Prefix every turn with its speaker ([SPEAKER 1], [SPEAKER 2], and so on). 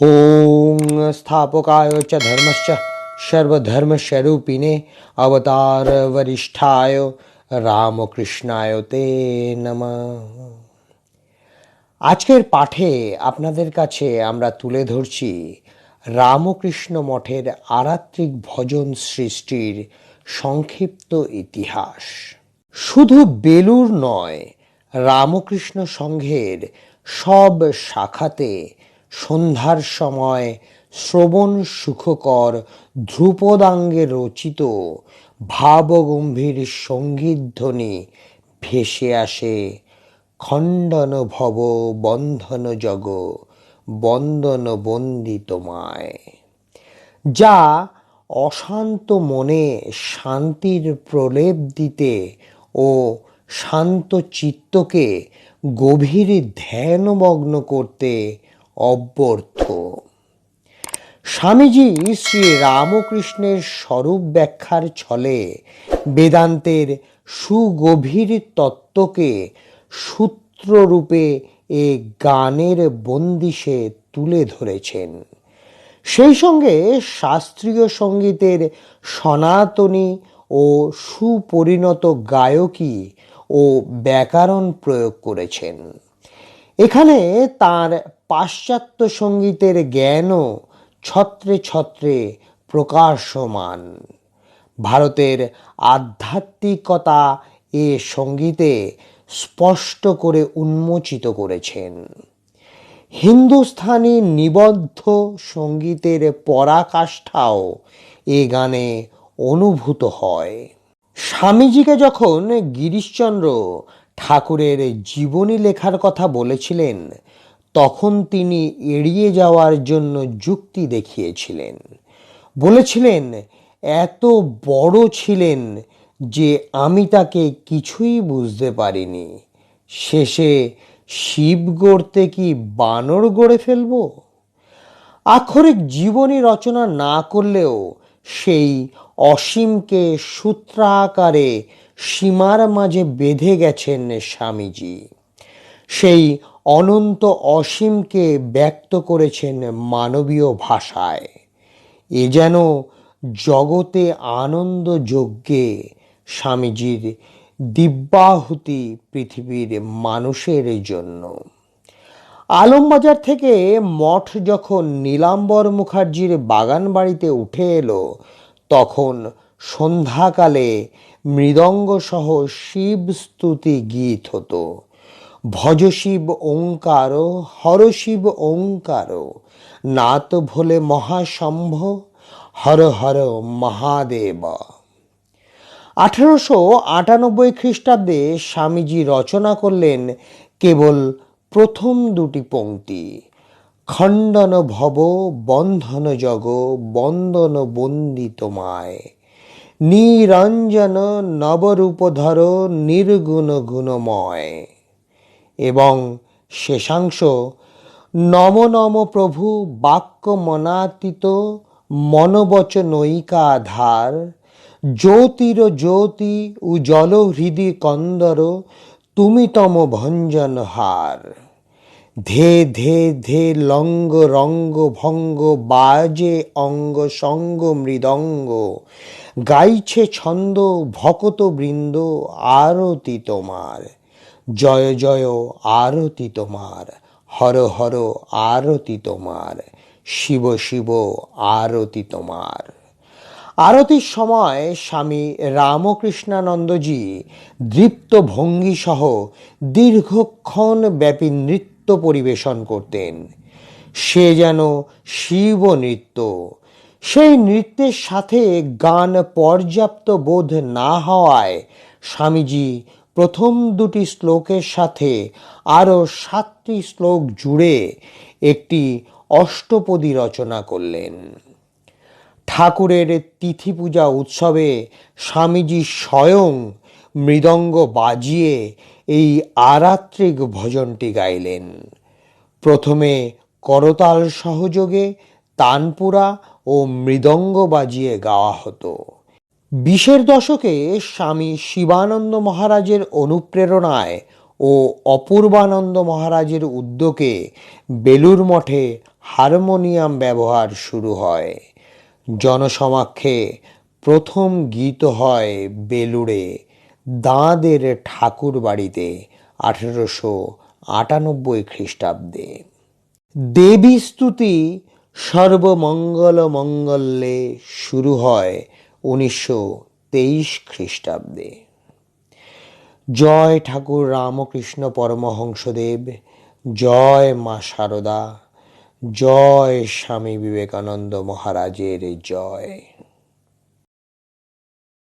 [SPEAKER 1] ওং স্থাপকায় চ ধর্মশ্চ সর্বধর্মস্বরূপিণে অবতার বরিষ্ঠায় রামকৃষ্ণায় তে নম আজকের পাঠে আপনাদের কাছে আমরা তুলে ধরছি রামকৃষ্ণ মঠের আরাত্রিক ভজন সৃষ্টির সংক্ষিপ্ত ইতিহাস। শুধু বেলুর নয়, রামকৃষ্ণ সংঘের সব শাখাতে সন্ধ্যার সময় শ্রবণ সুখকর ধ্রুপদাঙ্গে রচিত ভাবগম্ভীর সঙ্গীতধ্বনি ভেসে আসে খণ্ডন ভব বন্ধন জগ, বন্দন বন্দি তোমায়। যা অশান্ত মনে শান্তির প্রলেপ দিতে ও শান্ত চিত্তকে গভীর ধ্যানমগ্ন করতে অব্যর্থ। স্বামীজি শ্রী রামকৃষ্ণের স্বরূপ ব্যাখ্যার ছলে বেদান্তের সুগভীর তত্ত্বকে সূত্ররূপে এ গানের বন্দিশে তুলে ধরেছেন। সেই সঙ্গে শাস্ত্রীয় সঙ্গীতের সনাতনী ও সুপরিণত গায়কী ও ব্যাকরণ প্রয়োগ করেছেন। এখানে তার পাশ্চাত্য সঙ্গীতের জ্ঞানও ছত্রে ছত্রে প্রকাশমান। ভারতের আধ্যাত্মিকতা এ সঙ্গীতে স্পষ্ট করে উন্মোচিত করেছেন। হিন্দুস্থানি নিবদ্ধ সঙ্গীতের পরাকাষ্ঠাও এ গানে অনুভূত হয়। স্বামীজিকে যখন গিরিশচন্দ্র ঠাকুরের জীবনী লেখার কথা বলেছিলেন তখন তিনি এড়িয়ে যাওয়ার জন্য যুক্তি দেখিয়েছিলেন। বলেছিলেন, এত বড় ছিলেন যে আমি তাকে কিছুই বুঝতে পারিনি। শেষে শিব গড়তে কি বানর গড়ে ফেলব? আক্ষরিক জীবনী রচনা না করলেও সেই অসীমকে সূত্রাকারে সীমার মাঝে বেঁধে গেছেন স্বামীজি। সেই অনন্ত অসীমকে ব্যক্ত করেছেন মানবীয় ভাষায়। এ যেন জগতে আনন্দ যজ্ঞে স্বামীজির দিব্যাহুতি পৃথিবীর মানুষের জন্য। আলমবাজার থেকে মঠ যখন নীলাম্বর মুখার্জির বাগান বাড়িতে উঠে এলো, তখন সন্ধ্যাকালে মৃদঙ্গ সহ শিব স্তুতি গীত হতো। ভজ শিব ওঙ্কার হর শিব ওঙ্কার, নাত ভোলে মহাশম্ভ, হর হর মহাদেব। আঠেরোশো আটানব্বই খ্রিস্টাব্দে স্বামীজি রচনা করলেন কেবল প্রথম দুটি পংক্তি খণ্ডন ভব বন্ধন জগ, বন্দন বন্দি তোমায় নিরঞ্জন নবরূপধর নির্গুণ গুণময়। এবং শেষাংশ, নম নম প্রভু বাক্য মনাতীত মনোবচনৈকা ধার জ্যোতির জ্যোতি উজ্জ্বল হৃদি কন্দর, তুমি তম ভঞ্জন হার। ধে ধে ধে লঙ্গ রঙ্গ ভঙ্গ বাজে অঙ্গ সঙ্গ মৃদঙ্গ, গাইছে ছন্দ ভকত বৃন্দ আরতি তোমার। জয় জয় আরতি তোমার, হর হর আরতি তোমার, শিব শিব আরতি তোমার। আরতির সময় স্বামী রামকৃষ্ণানন্দজি দৃপ্ত ভঙ্গি সহ দীর্ঘক্ষণ ব্যাপী নৃত্য পরিবেশন করতেন। সে যেন শিব নৃত্য। সেই নৃত্যের সাথে গান পর্যাপ্ত বোধ না হওয়ায় স্বামীজি প্রথম দুটি শ্লোকের সাথে আরও সাতটি শ্লোক জুড়ে একটি অষ্টপদী রচনা করলেন। ঠাকুরের তিথি পূজা উৎসবে স্বামীজি স্বয়ং মৃদঙ্গ বাজিয়ে এই আরাত্রিক ভজনটি গাইলেন। প্রথমে করতাল সহযোগে তানপুরা ও মৃদঙ্গ বাজিয়ে গাওয়া হতো। বিশের দশকে স্বামী শিবানন্দ মহারাজের অনুপ্রেরণায় ও অপূর্বানন্দ মহারাজের উদ্যোগে বেলুর মঠে হারমোনিয়াম ব্যবহার শুরু হয়। জনসমাক্ষে প্রথম গীত হয় বেলুড়ে, দাঁদের ঠাকুর বাড়িতে, আঠেরোশো আটানব্বই খ্রিস্টাব্দে। দেবী স্তুতি সর্বমঙ্গল মঙ্গলে শুরু হয় উনিশশো তেইশ খ্রিস্টাব্দে। জয় ঠাকুর রামকৃষ্ণ পরমহংসদেব, জয় মা শারদা জয় স্বামী বিবেকানন্দ মহারাজের জয়।